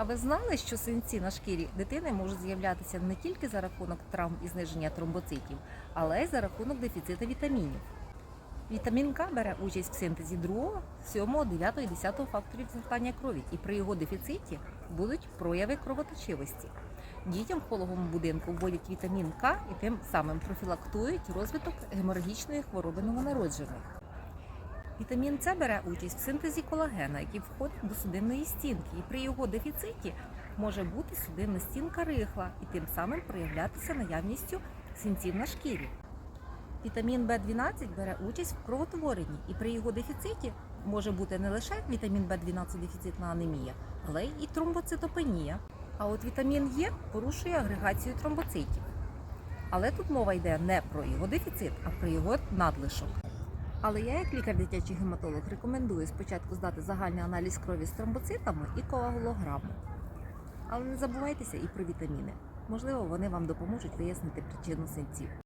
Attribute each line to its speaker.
Speaker 1: А ви знали, що синці на шкірі дитини можуть з'являтися не тільки за рахунок травм і зниження тромбоцитів, але й за рахунок дефіциту вітамінів. Вітамін К бере участь в синтезі 2, 7, 9 і 10 факторів згортання крові, і при його дефіциті будуть прояви кровоточивості. Дітям в пологовому будинку вводять вітамін К і тим самим профілактують розвиток геморагічної хвороби новонароджених. Вітамін С бере участь в синтезі колагена, який входить до судинної стінки, і при його дефіциті може бути судинна стінка рихла і тим самим проявлятися наявністю синців на шкірі. Вітамін В12 бере участь в кровотворенні, і при його дефіциті може бути не лише вітамін В12 дефіцитна анемія, але й тромбоцитопенія. А от вітамін Е порушує агрегацію тромбоцитів. Але тут мова йде не про його дефіцит, а про його надлишок. Але я, як лікар-дитячий гематолог, рекомендую спочатку здати загальний аналіз крові з тромбоцитами і коагулограму. Але не забувайтеся і про вітаміни. Можливо, вони вам допоможуть вияснити причину синців.